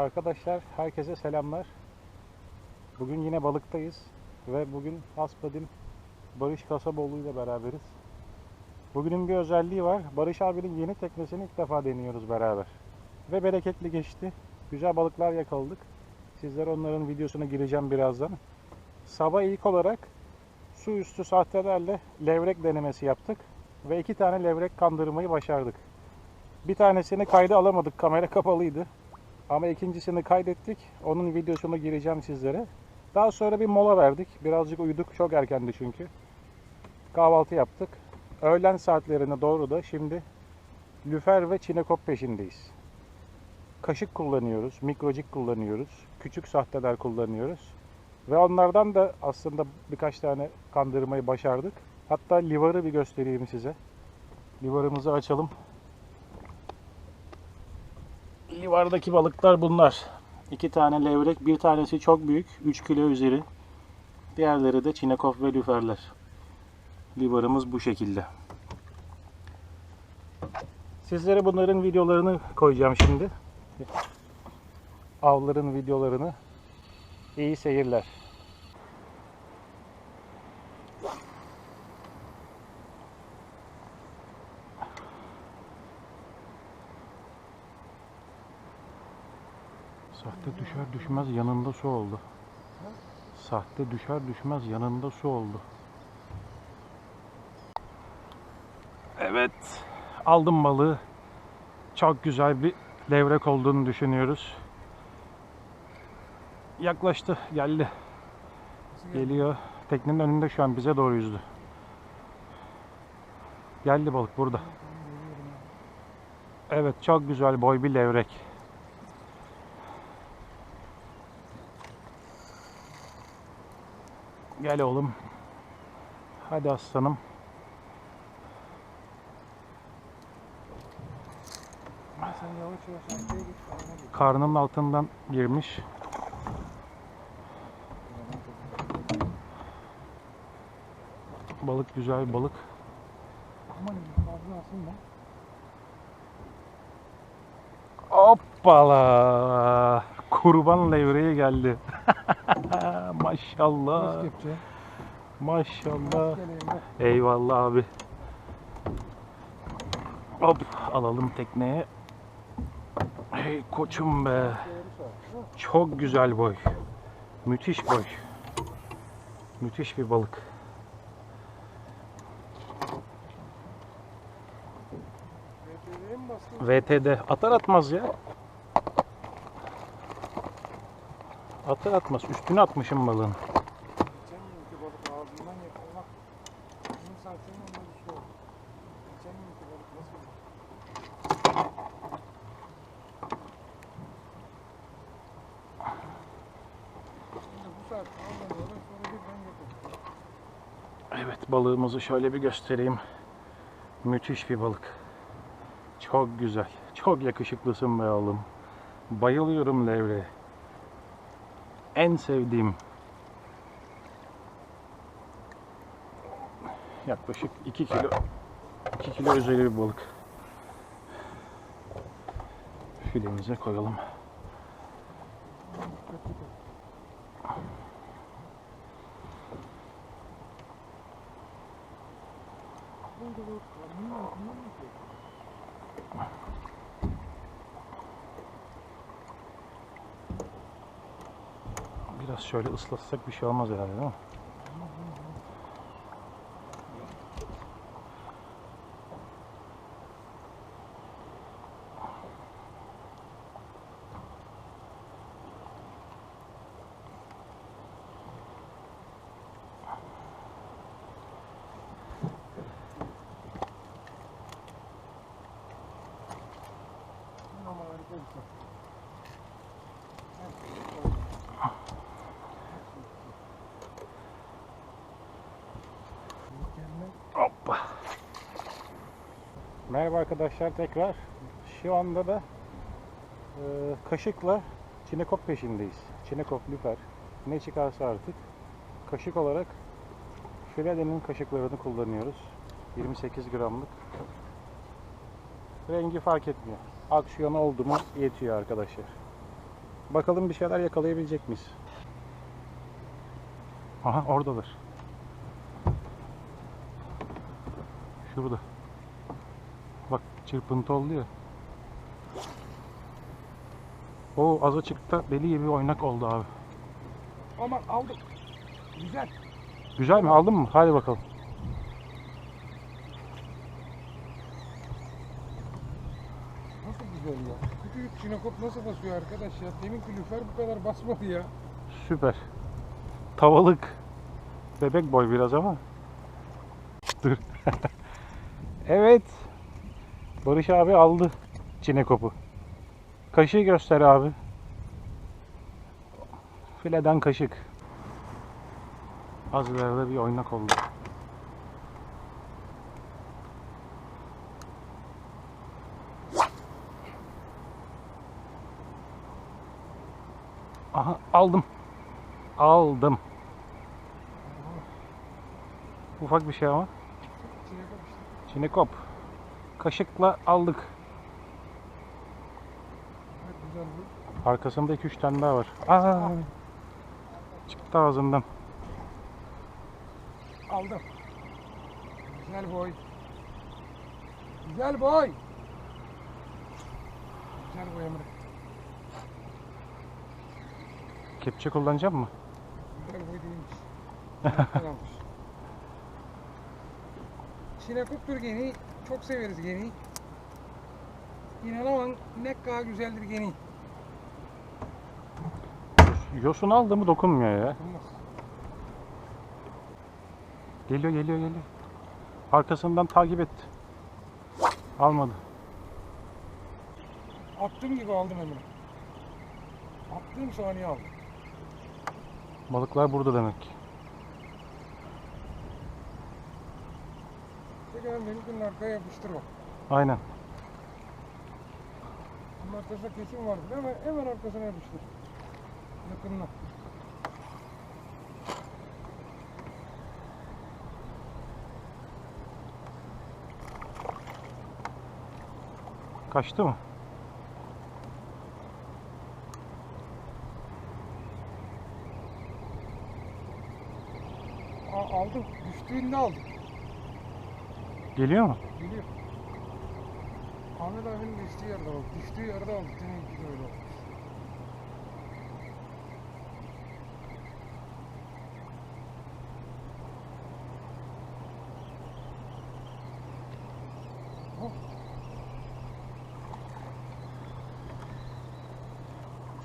Arkadaşlar herkese selamlar. Bugün yine balıktayız ve bugün Haspadim Barış Kasaboğlu ile beraberiz. Bugünün bir özelliği var. Barış abinin yeni teknesini ilk defa deniyoruz beraber. Ve bereketli geçti. Güzel balıklar yakaladık. Sizlere onların videosuna gireceğim birazdan. Sabah ilk olarak su üstü sahtelerle levrek denemesi yaptık. Ve iki tane levrek kandırmayı başardık. Bir tanesini kayda alamadık. Kamera kapalıydı. Ama ikincisini kaydettik. Onun videosuna gireceğim sizlere. Daha sonra bir mola verdik. Birazcık uyuduk. Çok erkendi çünkü. Kahvaltı yaptık. Öğlen saatlerine doğru da şimdi lüfer ve çinekop peşindeyiz. Kaşık kullanıyoruz, mikrocik kullanıyoruz, küçük sahteler kullanıyoruz. Ve onlardan da aslında birkaç tane kandırmayı başardık. Hatta livarı bir göstereyim size. Livarımızı açalım. Livardaki balıklar bunlar. İki tane levrek, bir tanesi çok büyük, 3 kilo üzeri. Diğerleri de çinekop ve lüferler. Livarımız bu şekilde. Sizlere bunların videolarını koyacağım şimdi. Avların videolarını. İyi seyirler. Sahte düşer düşmez yanında su oldu. Sahte düşer düşmez yanında su oldu. Evet. Aldım balığı. Çok güzel bir levrek olduğunu düşünüyoruz. Yaklaştı. Geldi. Geliyor. Teknenin önünde şu an bize doğru yüzdü. Geldi balık burada. Evet çok güzel boy bir levrek. Gel oğlum. Hadi aslanım. Karnının altından girmiş. Balık güzel bir balık. Hoppala. Kurban levreği geldi. Maşallah. Maşallah. Eyvallah abi. Hop alalım tekneye. Hey koçum be. Çok güzel boy. Müthiş boy. Müthiş bir balık. VT'de atar atmaz ya. Atar atmaz. Üstüne atmışım balığın. Geçen günkü balık ağzından yakalamak. Bunun zaten onda bir şey oldu. Geçen günkü balık nasıl? Şimdi bu saat avlanıyorlar sonra birden yok oluyor. Evet balığımızı şöyle bir göstereyim. Müthiş bir balık. Çok güzel. Çok yakışıklısın be oğlum. Bayılıyorum levreye. En sevdiğim. Yaklaşık 2 kilo 2 kilo üzeri bir balık. Filemize koyalım. Dikkatli ol. Burada balık var. Bunun altından mı yapıyor? Biraz şöyle ıslatsak bir şey olmaz herhalde değil mi? Ama harika bir şey. Mükemmel. Hoppa. Merhaba arkadaşlar tekrar. Şu anda da e, kaşıkla çinekop peşindeyiz. Çinekop, lüfer. Ne çıkarsa artık. Kaşık olarak Filede'nin kaşıklarını kullanıyoruz. 28 gramlık. Rengi fark etmiyor. Aksiyonu oldu mu yetiyor arkadaşlar. Bakalım bir şeyler yakalayabilecek miyiz? Aha oradalar. Şurada. Çırpıntı oldu ya. O az açıkta deli gibi oynak oldu abi. Aman aldım. Güzel. Güzel mi? Aldın mı? Hadi bakalım. Nasıl güzel ya. Küçücük çinekop nasıl basıyor arkadaş ya. Demin lüfer bu kadar basmadı ya. Süper. Tavalık. Bebek boy biraz ama. Dur. evet. Barış abi aldı çinekopu. Kaşığı göster abi. Fileden kaşık. Az ileride bir oynak oldu. Aha aldım. Aldım. Ufak bir şey ama. Çinekop. Çinekop. Kaşıkla aldık. Arkasında 2-3 tane daha var. Aa, çıktı ağzımdan. Aldım. Güzel boy. Güzel boy. Güzel boy Emre. Kepçe kullanacak mı? Güzel boy değilmiş. Güzel almış. Çinekoptur geni. Çok severiz geni. İnanamam ne kadar güzeldir geni. Yosun aldı mı dokunmuyor ya. Geliyor geliyor geliyor. Arkasından takip etti. Almadı. Attığım gibi aldım Emre. Attığım saniye aldım. Balıklar burada demek. ki. Tekrar benimkinin arkaya yapıştır bak. Aynen. Bunun arkasında kesim vardır. Hemen, hemen arkasına yapıştır. Yakınına. Kaçtı mı? Aa, aldım. Düştüğünde aldım. Geliyor mu? Geliyor. Ahmet abinin düştüğü yerde bak. Düştüğü yerde aldık. Deminki de öyle oldu.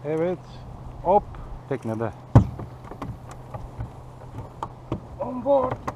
Evet. Hop teknede. On board.